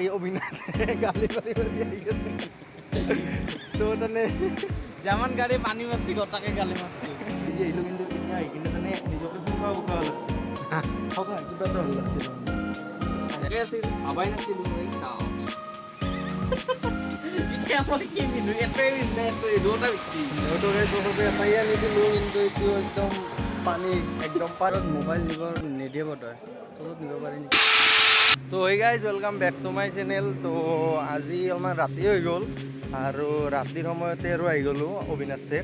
এই অবিনাশে গালি পাৰি আহি তো মানে যেমন গাড়ী পানী মাৰছি গোটাকে গালি মাৰছি এই যে আহিলোঁ কিন্তু এতিয়া আহি কিনে মানে নিজকে শুকাও শুকাও লাগছে। সঁচা কিবা এটা ভালো লাগছে। এনেকে আছিল ভাবাই নাছিলো এই চাওঁ এতিয়া মই কি পিন্ধো এটাই দুটা আনিছিলোঁ কিন্তু এইটো একদম পানী একদম পানী। মোবাইল নিব নিদিয়ে তই চবত নিব পাৰি নেকি তো হৈ guys welcome back to my channel তো, আজি অলপমান ৰাতি হৈ গ'ল আৰু ৰাতিৰ সময়তে আৰু আহি গ'লোঁ অবিনাশতে।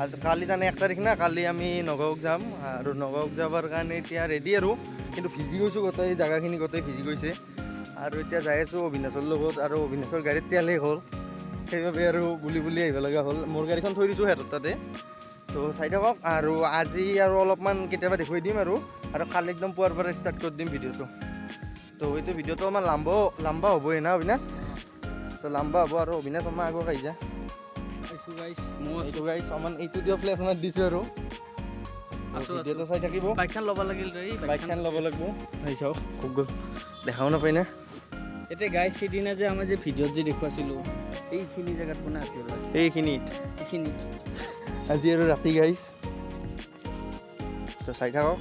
আৰু কালি তাৰমানে এক তাৰিখ না, কালি আমি নগাঁৱত যাম আৰু নগাঁৱত যাবৰ কাৰণে এতিয়া ৰেডি আৰু। কিন্তু ভিজি গৈছোঁ গোটেই জেগাখিনি, গোটেই ভিজি গৈছে। আৰু এতিয়া যাই আছোঁ অবিনাশৰ লগত আৰু অবিনাশৰ গাড়ীত তেলেই হ'ল। সেইবাবে আৰু বুলি বুলি আহিব লগা হ'ল। মোৰ গাড়ীখন থৈ দিছোঁ সিহঁতৰ তাতে। তো, চাই থাকক আৰু আজি আৰু অলপমান কেতিয়াবা দেখুৱাই দিম আৰু। আৰু কালি একদম পুৱাৰ পৰা ষ্টাৰ্ট কৰি দিম ভিডিঅ'টো। তো এইটো ভিডিঅ'টো আমাৰ লাম্বা লাম্বা হ'বই না অবিনাশ? তো লাম্বা হ'ব আৰু অবিনাশ আমাৰ আগত আহি যা গাইছ এইটো গাইছ আমাৰ এইটো দিয়ক প্লেচ আমাৰ দিছোঁ আৰু। ভিডিঅ'টো চাই থাকিব। বাইকখন ল'ব লাগিল বাইকখন। ল'ব লাগিব। চাওক খুব গ'ল দেখাও নাপায় না। এতিয়া গাই সিদিনা যে আমাৰ যে ভিডিঅ'ত যে দেখুৱাছিলোঁ এইখিনি জেগাত কোনে আঁকি ওলাইছে এইখিনিত। এইখিনিত। আজি আৰু ৰাতি গাইছ তো চাই থাকক।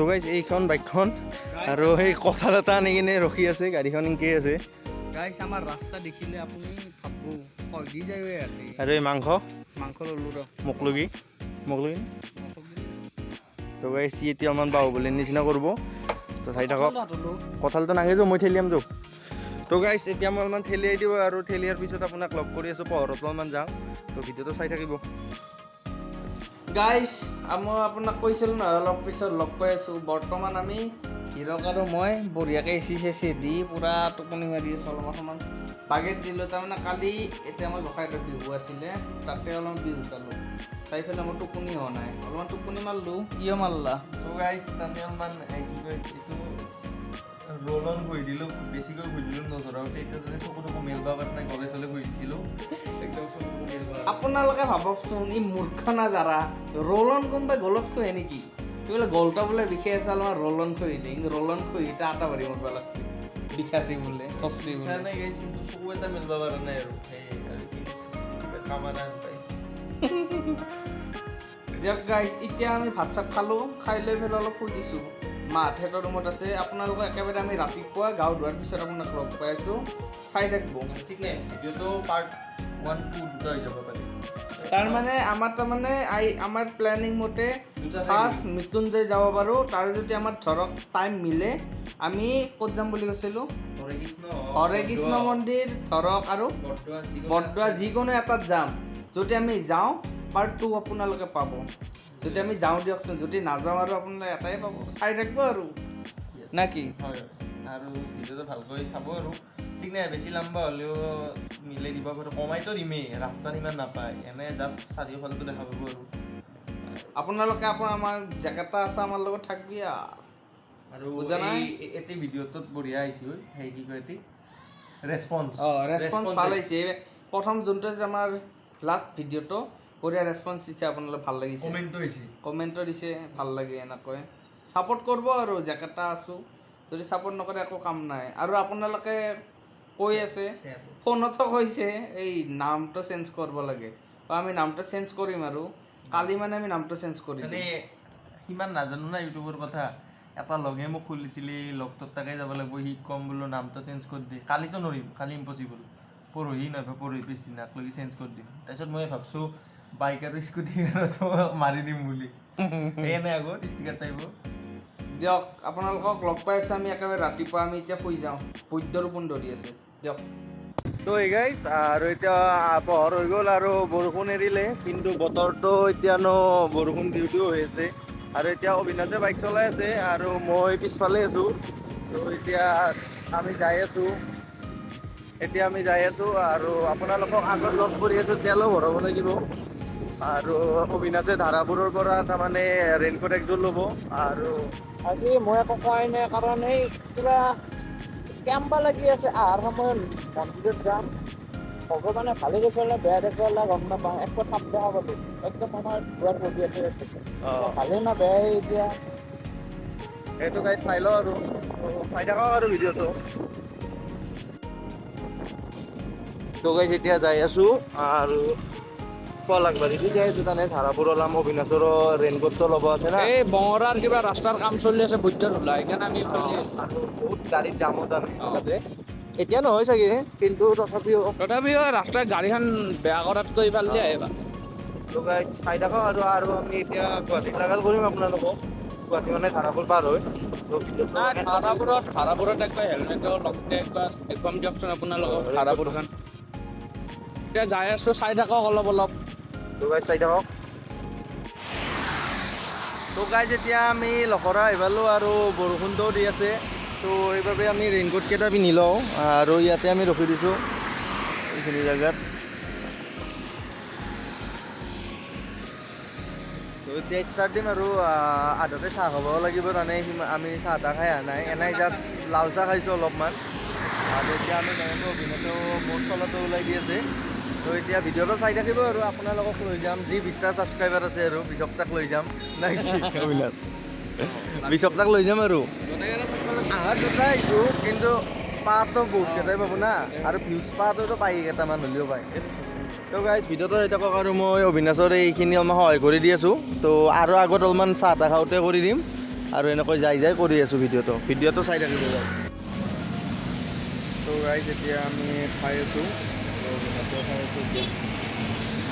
তো গাইছ এইখন বাইকখন আৰু সেই কঁঠাল এটা আনি কিনে ৰখি আছে গাড়ীখন এনেকেই আছে। গাইছ আমাৰ ৰাস্তা আৰু এই মাংস? মাংস ল'লোঁ ৰ। মোকলগি মোকলগি তো গাইছ সি এতিয়া অলপমান বাহুবলীৰ নিচিনা কৰিব। তো চাই থাকক। কঁঠালটো নাগে যাওঁ মই ঠেলিয়াম যাওঁ তো গাইছ এতিয়া মই অলপমান ঠেলিয়াই দিওঁ আৰু ঠেলিয়াৰ পিছত আপোনাক লগ কৰি আছোঁ পোহৰত অলপমান যাওঁ। তো ভিডিঅ'টো চাই থাকিব। গাইছ মই আপোনাক কৈছিলোঁ নহয়, অলপ পিছত লগ পাই আছোঁ। বৰ্তমান আমি হিৰক আৰু মই, বঢ়িয়াকৈ এচি চেচি দি পূৰা টোপনি মাৰি আছোঁ অলপ অকণমান। বাগেট দিলোঁ, তাৰমানে কালি এতিয়া আমাৰ গোসাঁইহঁতৰ বিহু আছিলে, তাতে অলপমান বিহু চালোঁ। চাই পেলাই মোৰ টোপনি হোৱা নাই। অলপমান টোপনি মাৰিলোঁ। কিয় মাৰলা? তো গাইছ তাতে অলপমান কি কয়, এইটো অন কৰি দিলোঁ বেছিকৈ কৰি দিলোঁ নজৰাওঁতে এতিয়া তাতে চকু টকু মেলিব কাৰণে গলে চলে কৰি দিছিলোঁ। একদম আপোনালোকে ভাবকচোন ই মূৰ্খ না যাৰা। ৰলন কোনোবাই গলত খুৱাই নেকি? বোলে গলটা বোলে বিষাই আছে অলপমান ৰলন খুৱাই দিয়ে কিন্তু ৰলন খুৱাই এটা আটা ভৰি মৰিব লাগছে। বিষাইছে বোলে থপছি বোলে। নাই গাইছ কিন্তু চকু এটা মেলিব পৰা নাই আৰু। সেই আৰু কি কামাৰা পাই দিয়ক গাইছ এতিয়া আমি ভাত চাত খালোঁ। খাই লৈ পেলাই অলপ শুই দিছোঁ। মাহঁতৰ ৰুমত আছে। আপোনালোকক একেবাৰে আমি ৰাতিপুৱা গাও ধোৱাৰ পিছত আপোনাক লগ পাই আছোঁ। চাই থাকিব। ঠিক নাই। ভিডিঅ'টো পাৰ্ট ওৱান টু দুটা হৈ যাব পাৰে। তাৰমানে আমাৰ তাৰমানে আই আমাৰ প্লেনিং মতে ফাৰ্ষ্ট মৃত্যুঞ্জয় যাব পাৰোঁ। তাৰ যদি আমাৰ ধৰক টাইম মিলে আমি ক'ত যাম বুলি কৈছিলোঁ? হৰে কৃষ্ণ মন্দিৰ ধৰক আৰু বৰদোৱা যিকোনো এটাত যাম। যদি আমি যাওঁ পাৰ্ট টু আপোনালোকে পাব। যদি আমি যাওঁ দিয়কচোন যদি নাযাওঁ আৰু আপোনালোকে এটাই পাব চাই থাকিব আৰু. নে কি? হয় আৰু ভিডিঅ'টো ভালকৈ চাব আৰু। ঠিক নাই বেছি লাম্বা হ'লেও মিলাই দিব পাৰোঁ। কমাইতো দিমেই ৰাস্তাত ইমান নাপায়। এনে জাষ্ট চাৰিওফালটো দেখা পাব আৰু। আপোনালোকে আপোনাৰ আমাৰ জেকেটা আছে আমাৰ লগত থাকবি আৰু আৰু বুজা নাই? এটি ভিডিঅ'টোত বঢ়িয়া আহিছে ঐ। সেই কি কয় এটি? ৰেচপন্স অঁ ৰেচপন্স ভালো হৈছে প্ৰথম যোনটো যে আমাৰ লাষ্ট ভিডিঅ'টো বঢ়িয়া ৰেচপন্স দিছে আপোনালোকে ভালো লাগিছে? কমেণ্টটো আহিছে কমেণ্টো দিছে ভালো লাগে এনেকৈ। ছাপোৰ্ট কৰিব আৰু জেকেটা আছোঁ। যদি ছাপোৰ্ট নকৰে একো কাম নাই। আৰু আপোনালোকে কৈ আছে ফোনতো কৈছে এই নামটো চেঞ্জ কৰিব লাগে। আমি নামটো চেঞ্জ কৰিম আৰু। কালি মানে আমি নামটো চেঞ্জ কৰি মানে সিমান নাজানো না ইউটিউবৰ কথা। এটা লগে মোক খুলিছিলে লগটোত তাকে যাব লাগিব সি কম বোলো নামটো চেঞ্জ কৰি দিয়ে কালিতো নোৱাৰিম কালি ইম্পচিবল পৰহি নহয় পৰহি পিছদিনাকলৈকে চেঞ্জ কৰি দিম। তাৰপিছত মই ভাবছোঁ বাইক আৰু স্কুটি মাৰি দিম বুলি। সেই এনে আগত ষ্টিকাৰ টাইপৰ দিয়ক আপোনালোকক লগ পাই আছোঁ আমি একেবাৰে ৰাতিপুৱা আমি এতিয়া শুই যাওঁ। বৈদ্যৰ ৰোপণ ধৰি আছে দিয়ক। তো এই গাইছ আৰু এতিয়া পোহৰ হৈ গ'ল আৰু বৰষুণ এৰিলে কিন্তু বতৰটো এতিয়ানো বৰষুণ দিওঁ দিওঁ হৈ আছে। আৰু এতিয়া অবিনাশে বাইক চলাই আছে আৰু মই পিছফালে আছোঁ। তো এতিয়া আমি যাই আছোঁ। এতিয়া আমি যাই আছোঁ আৰু আপোনালোকক আগত লগ কৰি আছোঁ তেলো ভৰাব লাগিব। আৰু অবিনাশে ধাৰাপুৰৰ পৰা তাৰমানে ৰেইনকোট একযোৰ ল'ব। আৰু আজি মই একো কোৱাই নাই কাৰণ এই কিবা কেম্পা লাগি আছে। আহাৰ সময়ত মন্দিৰত যাম। ভগৱানে ভালে দেখুৱালে বেয়া দেখুৱালে গম নাপাওঁ। একো থাপ দেখা পালোঁ একদম আমাৰ দুৱাৰ বহি আছে। ভালে না বেয়াই এতিয়া। সেইটো গাইজ চাই লওঁ আৰু। চাই থাকক আৰু ভিডিঅ'টো। তো গাইজ এতিয়া যাই আছো। আৰু পলাকবাৰী দি যাই আছো তানে ধাৰাপুৰ ওলাম অবিনাশৰো ৰেইনকোটটো ল'ব আছে না। এই বঙৰাৰ কিবা ৰাস্তাৰ কাম চলি আছে ওলাই সেইকাৰণে আমি বহুত গাড়ীত জামো তানে তাতে এতিয়া নহয় চাগে কিন্তু তথাপিও তথাপিও ৰাস্তাৰ গাড়ীখন বেয়া কৰাতকৈ ইফালে আহিবা। চাই থাকক আৰু আৰু আমি এতিয়া গুৱাহাটীত লাগাল কৰিম আপোনালোকক। গুৱাহাটী মানে ধাৰাপুৰ পাৰ হৈ। ধাৰাপুৰত ধাৰাপুৰত একবাৰ হেলমেটো লগতে একবাৰ দেখুৱাম দিয়কচোন আপোনালোকক ধাৰাপুৰখন এতিয়া যাই আছোঁ চাই থাকক অলপ অলপ। তো গাইজ চাই থাকক। তো গাইজ এতিয়া আমি লখৰা আহি পালোঁ আৰু বৰষুণটোও দি আছে। তো সেইবাবে আমি ৰেইনকোট কেইটা পিন্ধি লওঁ আৰু ইয়াতে আমি ৰখি দিছোঁ এইখিনি জেগাত। তো এতিয়া ষ্টাৰ্ট দিম আৰু আধাতে চাহ খাবও লাগিব, তাৰমানে আমি চাহ তাহ খাই অহা নাই। এনেই জাষ্ট লাল চাহ খাইছোঁ অলপমান। আৰু এতিয়া আমি নৰেন্দ্ৰ অভিনেতো মোৰ ওলাই দি আছে। তো এতিয়া ভিডিঅ'টো চাই থাকিব আৰু আপোনালোকক লৈ যাম যি বিছটা ছাবস্ক্ৰাইবাৰ আছে আৰু বিছকটাক লৈ যাম। নাই কি লৈ যাম আৰু। আহাৰ দুটা আহিছোঁ কিন্তু পাতো বহুত কেইটাই পাব না। আৰু ভিউজ পাটোতো পাই কেইটামান হ'লেও পায় তো গাইজ ভিডিঅ'টো থাকক আৰু মই অবিনাশৰ এইখিনি অলপমান সহায় কৰি দি আছোঁ। তো আৰু আগত অলপমান চাহ তাহ খাওঁতে কৰি দিম। আৰু এনেকৈ যাই যাই কৰি আছোঁ ভিডিঅ'টো। ভিডিঅ'টো চাই থাকিব। তো গাইজ এতিয়া আমি খাই আছোঁ।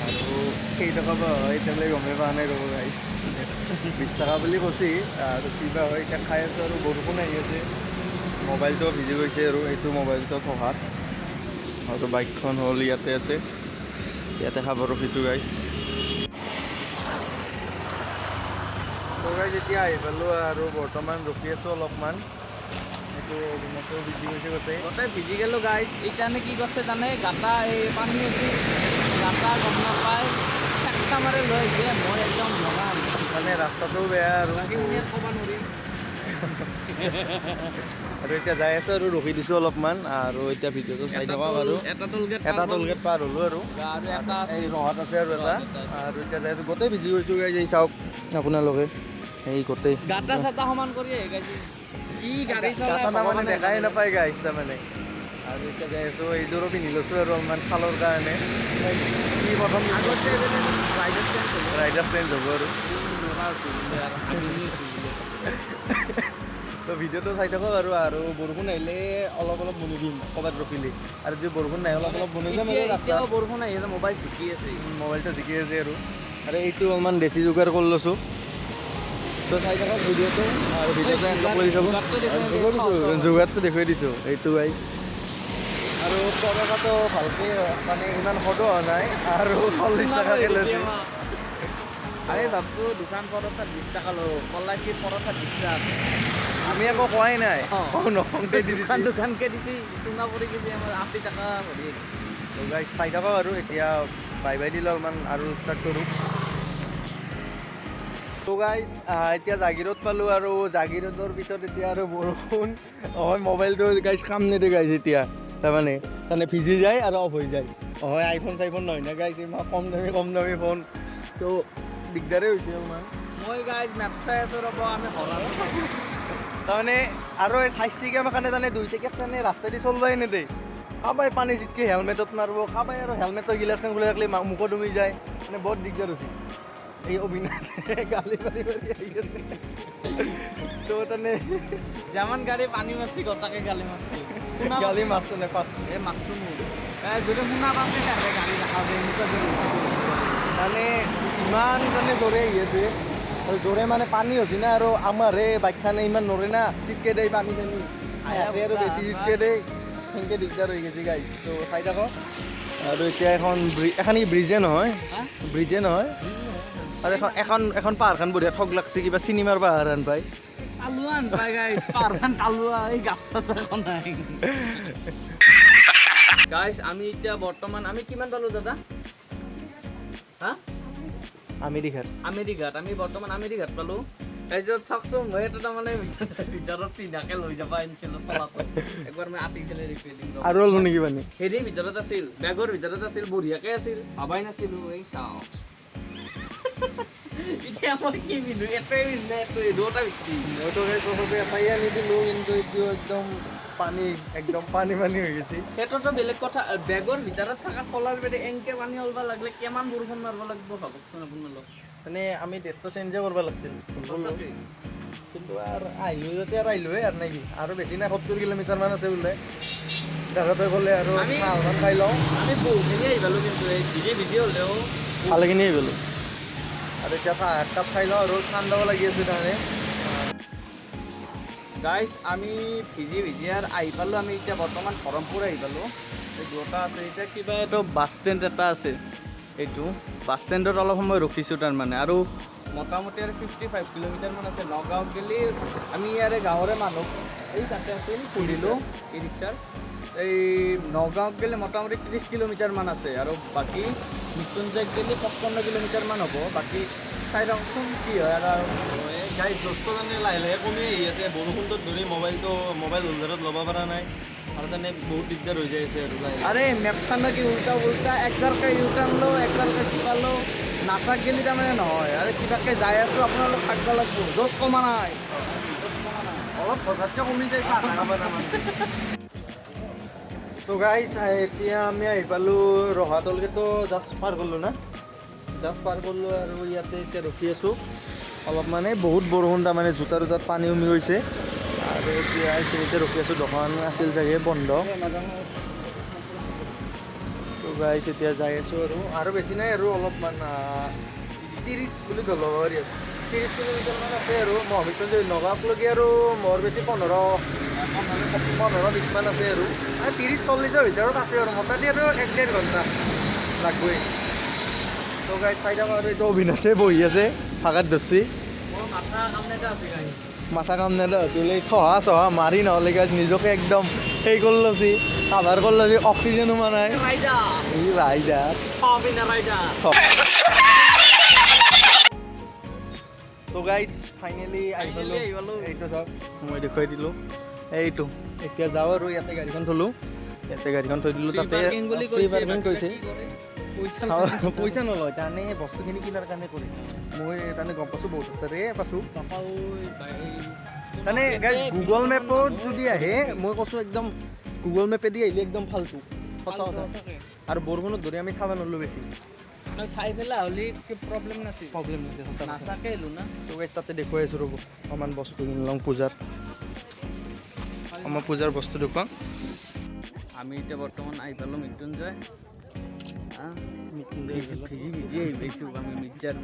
আৰু কেইটকা বা হয় এতিয়ালৈ গমেই পোৱা নাই ৰ'ব গাইজ বিছ টকা বুলি কৈছি আৰু কিবা হয় এতিয়া খাই আছোঁ আৰু বৰষুণ আহি আছে মোবাইলটো ভিজি গৈছে আৰু এইটো মোবাইলটো থকাত আৰু বাইকখন হ'ল ইয়াতে আছে ইয়াতে খাব ৰখিছোঁ গাইজ গাইজ এতিয়া আহি পালোঁ আৰু বৰ্তমান ৰখি আছোঁ অলপমান। ভিজি গৈছে গোটেই গোটেই ভিজি গ'লোঁ গাইজ এইকাৰণে কি কৰিছে জানে? গাটা এই পানী আছে গাটা গম নাপায় চেষ্টা মাৰি লৈ আহিছে। মই একদম লগাম মানে ৰাস্তাটোও বেয়া আৰু। বাকীখিনি ক'ব নোৱাৰিম আৰু এতিয়া যাই আছোঁ আৰু ৰখি দিছোঁ অলপমান। আৰু এতিয়া ভিডিঅ'টো চাই থাকক আৰু। এটা টোলগেট পাৰ হ'লোঁ। আৰু। এই ৰহাত আছে আৰু এটা। আৰু এতিয়া যাই আছোঁ। গোটেই ভিজি গৈছোঁ গাইজ এই চাওক আপোনালোকে। এই গোটেই গাটা চাটা সমান কৰি আহি গাইছে তাৰমানে দেখাই নাপায় গাইজ তাৰমানে। আৰু এতিয়া যাই আছোঁ এইযোৰো পিন্ধি লৈছোঁ আৰু অলপমান খালৰ কাৰণে। কি প্ৰথম ৰাইডাৰ চেঞ্জ হ'ব আৰু। তো ভিডিঅ'টো চাই থাকক আৰু আৰু বৰষুণ আহিলে অলপ অলপ বনি দিম ক'ৰবাত ৰখিলে। আৰু যদি বৰষুণ নাই অলপ অলপ বনি যাম আৰু বৰষুণ আহি আছে মোবাইল জিকি আছে। মোবাইলটো জিকি আছে আৰু। আৰু এইটো অলপমান বেছি যোগাৰ কৰি লৈছোঁ। তো চাই থাকক ভিডিঅ'টো আৰু ভিডিঅ'টো এনজয় কৰি চাব যোগাৰটো দেখুৱাই দিছোঁ, এইটো গাই আৰু পৰকাটো ভালকৈ মানে ইমান সদো হোৱা নাই আৰু চল্লিছ টকাকৈ লৈছে আৰে ভাবছ দোকান পৰঠা বিশ টকা লওঁ কলাইছি পৰঠা বিশ টকা আমি আকৌ কোৱাই নাই। দোকান দোকানকে দিছি চুঙা পৰি গৈছে আমাৰ আশী টকা ভৰি চাই থাকক আৰু এতিয়া বাই বাই দিলে অলপমান আৰু ষ্টাৰ্ট কৰোঁ। তো গাইজ এতিয়া জাগিৰোড পালোঁ আৰু জাগিৰোডৰ পিছত এতিয়া আৰু বৰষুণ। হয় মোবাইলটো গাইজ কাম নিদিয়ে গাইজ এতিয়া। তাৰমানে তাৰমানে ভিজি যায় আৰু অফ হৈ যায়। হয় আইফোন চাইফোন নহয় না গাইজ ইমান কম দামী কম দামী ফোন তো দিগদাৰেই হৈছে অলপমান মই গাইজ মেপ চাই আছোঁ ৰ'ব আমি তাৰমানে আৰু এই চাই চিকামৰ কাৰণে তাৰমানে দুই চেকেট তাৰমানে ৰাস্তা দি চলবাই নেদে। কাবাই পানী জিতকে হেলমেটত মাৰিব কাবাই আৰু হেলমেটৰ গিলাচখন খুলি ৰাখিলে মুখত ডুবি যায়। মানে বহুত দিগদাৰ হৈছে। এই অবিনাশে গালি আহি আছে তো তাৰমানে যেমান গাড়ী পানী মাৰছি গোটাকে গালি শুনা গালি নেপাছ এই মাছটো মোৰ এই যদি শুনা তাহলে গাড়ী দেখা যায় মানে ইমান জোৰে আহি আছে। আৰু মানে পানী হৈছে না আৰু আমাৰ হে বাইকখানে ইমান নৰে না চিটকে দেই পানী চানী আৰু বেছি চিটকে দেই সেনেকৈ দিগদাৰ হৈ গৈছে গাই তো চাই থাকক। আৰু এতিয়া এখন এখন ই ব্ৰিজে নহয়। ব্ৰিজে নহয়। আৰু এখন এখন এখন পাহাৰখন বঢ়িয়া ঠগ লাগছে কিবা চিনেমাৰ পাহাৰ এখন নাই। গাইছ আমি এতিয়া বৰ্তমান আমি কিমান পালোঁ দাদা? হা? আমেৰিকাৰ আমেৰিঘাট আমি বৰ্তমান আমেৰিঘাট পালোঁ। তাৰপিছত চাওকচোন মই এটা তাৰমানে ভিতৰত পিন্ধাকে লৈ যাব আনিছিলোঁ চলাটো একবাৰ মই আতি খেলি দেখুৱাই দিম আৰু অলপ নেকি পানী হেৰি ভিতৰত আছিল বেগৰ ভিতৰত আছিল বঢ়িয়াকে আছিল ভাবাই নাছিলোঁ এই চাওঁ একদম পানী একদম পানী পানী হৈ গৈছে। সেইটোতো বেলেগ কথা বেগৰ ভিতৰত থকা চলাৰ বেদে এনকে পানী ওলব লাগিলে কিমান বৰষুণ মাৰিব লাগিব ভাবকচোন আপোনালোক মানে আমি ডেটটো চেঞ্জে কৰিব লাগিছিল। কিন্তু আৰু আহিলোঁ যদি আৰু আহিলোঁহে আৰু নেকি আৰু বেছি নাই সত্তৰ কিলোমিটাৰমান আছে বোলে। দাদাতে গ'লে আৰু চাহ খাই লওঁ। আমি বহুখিনি আহি পালোঁ কিন্তু এই ভিজি ভিজি হ'লেও ভালেখিনি আহি গ'লোঁ আৰু এতিয়া চাহ একাপ খাই লওঁ ঠাণ্ডাও লাগি আছে তাৰমানে গাইজ আমি ভিজি ভিজি আৰু আহি পালোঁ, আমি এতিয়া বৰ্তমান ধৰমপুৰ আহি পালোঁ। এই দুটা আছে, এতিয়া কিবা এইটো বাছ ষ্টেণ্ড এটা আছে। এইটো বাছ ষ্টেণ্ডত অলপ সময় ৰখিছোঁ তাৰমানে। আৰু মোটামুটি আৰু ফিফটি ফাইভ কিলোমিটাৰমান আছে। নগাঁৱত গ'লে আমি ইয়াৰে গাঁৱৰে মানুহ। এই তাতে আছিল সুধিলোঁ ই ৰিক্সাৰ এই নগাঁৱত গ'লে মোটামুটি ত্ৰিছ কিলোমিটাৰমান আছে আৰু বাকী মৃত্যুঞ্জয়ত গ'লে পঁচপন্ন কিলোমিটাৰমান হ'ব। বাকী চাই লওকচোন কি হয় আৰু গাড়ী যষ্ট মানে লাহে লাহে কমি আহি আছে। বৰষুণটোত ধৰি মোবাইলটো মোবাইল হোল্ডাৰত ল'ব পৰা নাই। আৰু তেনে বহুত দিগদাৰ হৈ যাই আছে আৰু লাহে আরে ম্যাপখানা কি উল্টা উল্টা একবাৰকে ইউটাৰ্ণ লওঁ একবাৰকে কিবা লওঁ। নাচাক গেলি তাৰমানে নহয়। আৰু কিবাকে যাই আছোঁ আপোনালোক থাকিব লাগিব জোচ কমা নাই। অলপ হঠাৎকৈ কমি যায়। তো গাইছ এতিয়া আমি আহি পালোঁ ৰহাতলকেতো জাষ্ট পাৰ কৰিলোঁ না? জাষ্ট পাৰ কৰিলোঁ আৰু ইয়াতে এতিয়া ৰখি আছোঁ। অলপ মানে বহুত বৰষুণ, তাৰমানে জোতা জোতাত পানী উমি গৈছে। আৰু এতিয়া এইখিনিতে ৰখি আছোঁ, দোকান আছিল চাগে, বন্ধ। তো গাইছ এতিয়া যাই আছোঁ আৰু। আৰু বেছি নাই আৰু অলপমান ত্ৰিছ বুলি ধৰিব পাৰি ত্ৰিছ কিলোমিটাৰমান আছে আৰু মহামৃত্যুঞ্জয় নগাঁৱকলৈকে আৰু মোৰ বেছি পোন্ধৰ পোন্ধৰ বিছমান আছে আৰু। মানে ত্ৰিছ চল্লিছৰ ভিতৰত আছে আৰু। মোটামুটি আৰু এক ডেৰ ঘণ্টা লাগবই। তো গাই চাই আৰু এইটো। অবিনাশে বহি আছে ভাগাত ধৰছি মাথা কাম আছে নেদা তুলি খহা চহা মাৰি নহ'লে গাইজ নিজকে একদম সেই কৰি লৈছি কাভাৰ কৰি লৈছি অক্সিজেনো মাৰা নাই। ৰাইজা। তো গাইজ ফাইনেলি আহি পালোঁ। এইটো চাওক মই দেখুৱাই দিলোঁ। এইটো এতিয়া যাওঁ আৰু ইয়াতে গাড়ীখন থলোঁ। ইয়াতে গাড়ীখন থৈ দিলোঁ তাতে ফ্ৰী কৈছে পাৰ্কিং কৈছে পইচা নলয় তাৰমানে বস্তুখিনি কিনাৰ কাৰণে কৰি। মই তাৰমানে গম পাইছোঁ বহুত তাৰে পাইছোঁ। মানে গাইজ গুগল মেপত যদি আহে মই কৈছোঁ একদম গুগল মেপেদি আহিলে একদম ফাল্টু সঁচা কথা। আৰু বৰষুণত ধৰি আমি চাব নোৱাৰিলোঁ বেছি। নাছিল? প্ৰব্লেম নাছিল সঁচা কথা। নাচাকে আহিলোঁ তো গাইজ তাতে দেখুৱাই আছোঁ ৰ'ব। অকণমান বস্তু কিনি লওঁ পূজাত আমাৰ পূজাৰ বস্তু দেখুৱাওঁ। আমি এতিয়া বৰ্তমান আহি পালোঁ মৃত্যুঞ্জয়। ভিজি ভিজি ভিজি আহি পাইছোঁ আমি মিৰ্জাৰ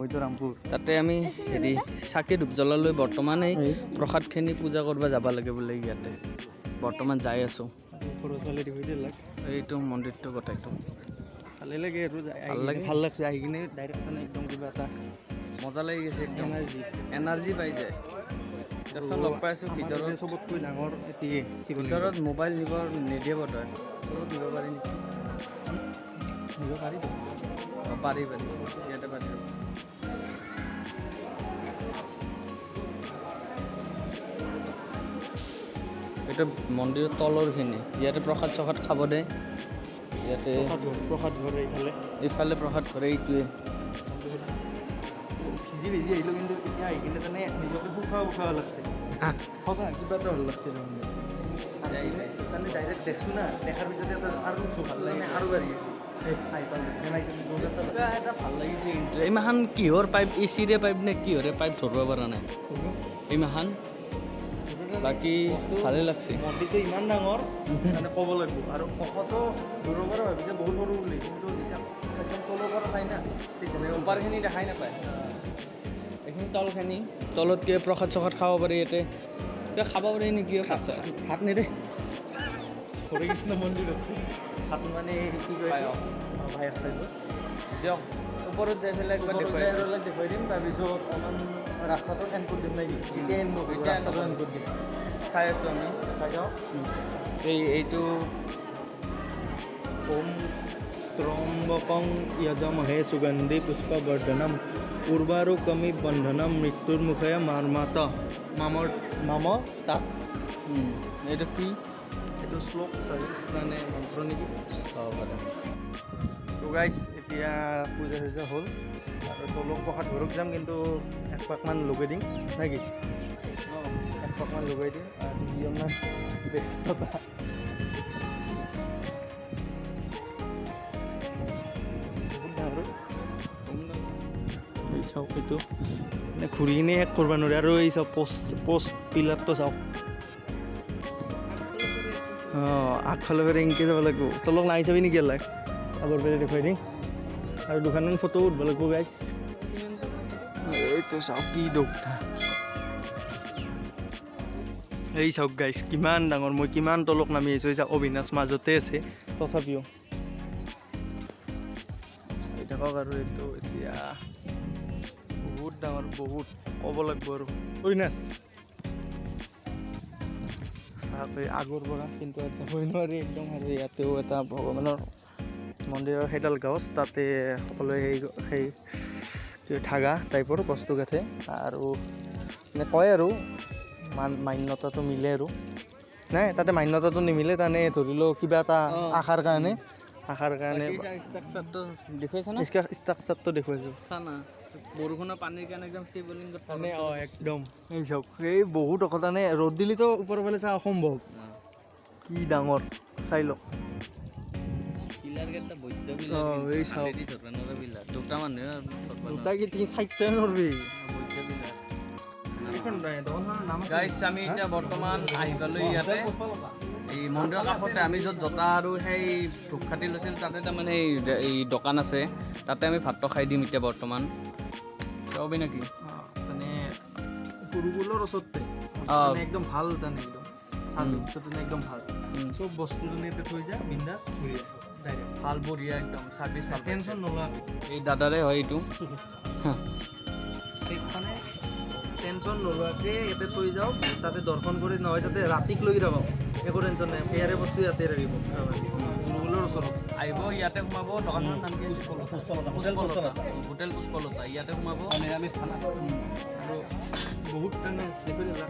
মইতো ৰামপুৰ। তাতে আমি হেৰি চাকি ধূপ জ্বলালৈ বৰ্তমান এই। এই। প্ৰসাদখিনি পূজা কৰিব যাব লাগে বোলে ইয়াতে। বৰ্তমান যাই আছোঁ। সৰু ছোৱালী দেখুৱাই দিলাক এইটো মন্দিৰটো গোটেইটো। ভালেই লাগে যাই- ভালো ভালো লাগছে আহি কিনে ডাইৰেক্ট মানে একদম কিবা এটা মজা লাগি গৈছে একদম। এনাৰ্জি এনাৰ্জি পাই যায়। তাৰপিছত লগ পাই আছোঁ ভিতৰত। চবতকৈ ডাঙৰ এটিয়ে ভিতৰত মোবাইল নিব নিদিয়ে বৰ্তমান। তলত দিব পাৰি নেকি? নিব পাৰি অঁ পাৰি পাৰি। ইয়াতে পাৰি। এইটো মন্দিৰৰ তলৰখিনি ইয়াতে প্ৰসাদ চসাদ খাব দে। ইয়াতে প্ৰসাদ ঘৰ ঘৰ এইফালে। এইফালে প্ৰসাদ কৰে এইটোৱে। ভিজি ভিজি আহিলোঁ কিন্তু এতিয়া আহি কিনে তেনে নিজকে সুখা সুখা লাগছে। সঁচা কিবা এটা ভালো লাগছে তাৰমানে। তাৰমানে ডাইৰেক্ট দেখছোঁ না দেখাৰ পিছতে এটা আৰু জোখ মানে আৰু বাঢ়ি লাগে। ভালো কিন্তু। ইমাহান কিহৰ পাইপ এ চিৰে পাইপ নে কিহৰে পাইপ ধৰিব পৰা নাই? ইমাহান বাকী ভালে লাগছে। মন্দিৰটো ইমান ডাঙৰ মানে ক'ব লাগিব। আৰু কশতো দূৰৰ পৰা ভাবিছে বহুত সৰু বুলি। কিন্তু যেতিয়া একদম তলৰ পৰা চাই না তেতিয়া গম পায়। ওপৰখিনি দেখাই নাপায়। এইখিনি তলখিনি তলত কিবা প্ৰসাদ চসাদ খাব পাৰি ইয়াতে। কিবা খাব পাৰি নেকি ভাত ভাত নেদে হৰে কৃষ্ণ মন্দিৰত। ভাত মানে কি কয় পায়স। দিয়ক। ওপৰত যাই পেলাই ওপৰত দেখুৱাই অলপ দেখুৱাই দিম তাৰপিছত অকণমান ৰাস্তাটো এণ্ড কৰি দিম নেকি? এতিয়া এণ্ড নকৰোঁ এতিয়া ৰাস্তাটো এণ্ড কৰি দিম। চাই আছোঁ আমি। চাই যাওঁ। এই এইটো ওম ত্ৰম্বকং যজমহে সুগন্ধি পুষ্পবৰ্ধনম উৰ্বাৰুকমি বন্ধনম মৃত্যুৰ মুখে মাৰ্মাত। মামৰ মাম তাত এইটো কি? এইটো শ্লোক চাগে। মানে মন্ত্ৰ নেকি? হ'ব পাৰে তো গাইছ এতিয়া পূজা চূজা হ'ল। আৰু তলক প্ৰসাদ ঘৰত যাম কিন্তু এক পাকমান লগাই দিম। নে কি? এক পাকমান লগাই দিম আৰু অলপমান ব্যস্ততা। চাওক এইটো। মানে ঘূৰি কিনে শেষ কৰিব নোৱাৰে আৰু এই চাওক পষ্ট পষ্ট পিলাৰটো চাওক। অঁ আগফালে ফেৰে এনেকৈ যাব লাগিব। তলক নাই চাবি নেকি লাগ আগৰ পেৰে দেখুৱাই দিম। আৰু দুখনমান ফটো উঠিব লাগিব গাইছ এইটো চাওক কি দৌৰা এই চাওক গাইছ কিমান ডাঙৰ। মই কিমান তলক নামি আহিছোঁ এই চাওক, অবিনাশ মাজতে আছে। তথাপিও। থাকক আৰু এইটো এতিয়া। বহুত ডাঙৰ, বহুত। ক'ব লাগিব আৰু। অবিনাশ। এই আগৰ পৰা কিন্তু এটা হৈ নোৱাৰি। একদম আৰু ইয়াতেও এটা ভগৱানৰ মন্দিৰৰ সেইডাল গছ তাতে সকলোৱে সেই সেই ঠাগা টাইপৰ বস্তু গাঠে। আৰু মানে কয় আৰু মান মান্যতাটো মিলে আৰু। নাই তাতে মান্যতাটো নিমিলে তাৰমানে ধৰি লওঁ কিবা এটা আশাৰ কাৰণে। আশাৰ কাৰণে ষ্ট্ৰাকচাৰটো দেখুৱাইছোঁ বৰষুণৰ পানীৰ কাৰণে একদম মানে অঁ একদম। এই চাওক এই বহুত অকল তাৰমানে ৰ'দ দিলেতো ওপৰৰ ফালে চা অসম্ভৱ। কি ডাঙৰ। চাই লওক। আমি এতিয়া বৰ্তমান আহি পালোঁ ইয়াতে। এই মন্দিৰৰ কাষতে আমি য'ত জোতা আৰু সেই ধূপকাঠি লৈছিল তাতে তাৰমানে এই দোকান আছে। তাতে আমি ভাতটো খাই দিম এতিয়া বৰ্তমান। যাবি নেকি? মানে গুৰুকুলৰ ওচৰতে। মানে একদম ভালো তাৰমানে একদম। চাৰ্ভিচটো একদম ভালো। চব বস্তু তাৰমানে থৈ যা বিন্দাছ ঘূৰি আহ। ভালো বঢ়িয়া একদম চাৰ্ভিচ ভালো। টেনশ্যন নলোৱা এই দাদাৰে হয় এইটো। মানে টেনশ্যন নলোৱাকৈ ইয়াতে থৈ যাওক তাতে দৰ্শন কৰি নহয় তাতে ৰাতিক লৈ থাকক একো টেনশ্যন নাই সেয়াৰে বস্তু ইয়াতে ৰাখিব গুৰুকুলৰ ওচৰত। আহিব ইয়াতে সোমাব দোকানখনৰ নাম কি পুষ্পলতা হোটেল পুষ্পলতা। ইয়াতে সোমাব। নিৰামিষ খানা। আৰু বহুত দেখি দিলা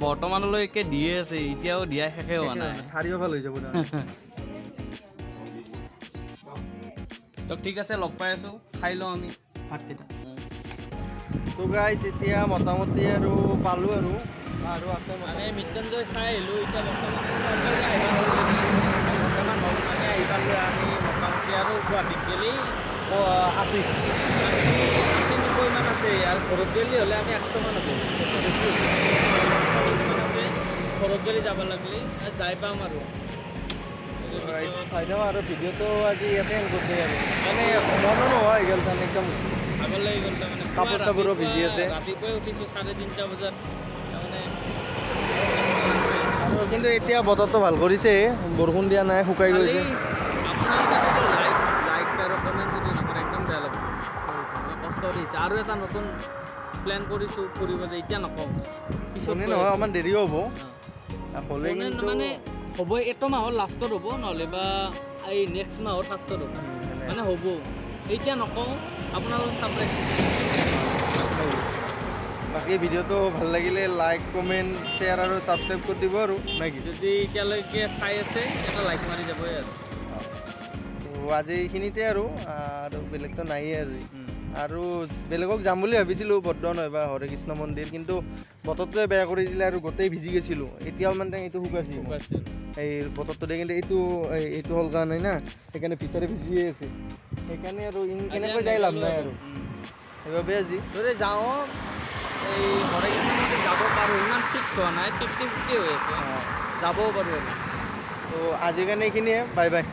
বৰ্তমানলৈকে দিয়ে আছে এতিয়াও দিয়া শেষে হোৱা নাই। চাৰিওফাল হৈ যাব ঠিক আছে লগ পাই আছোঁ খাই লওঁ আমি। ভাতকেইটা। তো গাইছ এতিয়া মোটামুটি আৰু পালোঁ আৰু আৰু আছে মানে মৃত্যুঞ্জয় চাই আহিলোঁ এতিয়া বৰ্তমান বৰ্তমান নলবাৰী আহি পালোঁ আমি মোটামুটি আৰু গুৱাহাটীত গেলি আশী আশী নব্বৈমান আছে আৰু ঘৰত গেলি হ'লে আমি একশমান হ'ব ঘৰত গেলি যাব লাগিলে যাই পাম আৰু চাই যাওঁ আৰু ভিডিঅ'টো আজি ইয়াতে এণ্ড কৰি আৰু মানে মনো নোহোৱা হৈ গ'ল তাৰমানে একদম। ভাগৰ লাগি গ'ল তাৰমানে। কাপোৰ চাপোৰো ভিজি আছে। ৰাতিপুৱাই উঠিছোঁ চাৰে তিনিটা বজাত। তাৰমানে আৰু কিন্তু এতিয়া বতৰটো ভালো কৰিছে বৰষুণ দিয়া নাই শুকাই গৈছে। লাইক আৰু এটা নতুন প্লেন কৰিছোঁ ফুৰিব যে এতিয়া নকওঁ। পিছত নহয় অকণমান দেৰিও হ'ব। হ'লে মানে মানে হ'ব এইটো মাহৰ লাষ্টত হ'ব নহ'লে বা এই নেক্সট মাহৰ ফাৰ্ষ্টত হ'ব। মানে হ'ব এতিয়া নকওঁ আপোনালোকে ছাৰপ্ৰাইজ বাকী ভিডিঅ'টো ভালো লাগিলে লাইক কমেণ্ট শ্বেয়াৰ আৰু ছাবস্ক্ৰাইব কৰি দিব আৰু নে কি? যদি এতিয়ালৈকে চাই আছে এটা লাইক মাৰি যাবই আৰু। তো আজি এইখিনিতে আৰু আৰু বেলেগতো নায়েই আজি। আৰু বেলেগক যাম বুলি ভাবিছিলোঁ বদ্ধ নহয় বা হৰে কৃষ্ণ মন্দিৰ কিন্তু বতৰটোৱে বেয়া কৰি দিলে আৰু গোটেই ভিজি গৈছিলোঁ। এতিয়াও মানে এইটো শুকাইছে ঠিক এই বতৰটো দিয়ে কিন্তু এইটো এই- এইটো হ'ল কাৰণে না সেইকাৰণে ভিতৰে ভিজিয়ে আছে। সেইকাৰণে আৰু ইন কেনেকৈ যাই লাভ নাই আৰু। সেইবাবে আজি যদি যাওঁ এই হৰে যাব পাৰোঁ ইমান ফিক্স হোৱা নাই ফিফটি ফিফটি হৈ আছে। যাবও পাৰোঁ আৰু। তো আজিৰ কাৰণে এইখিনিয়ে বাই বাই।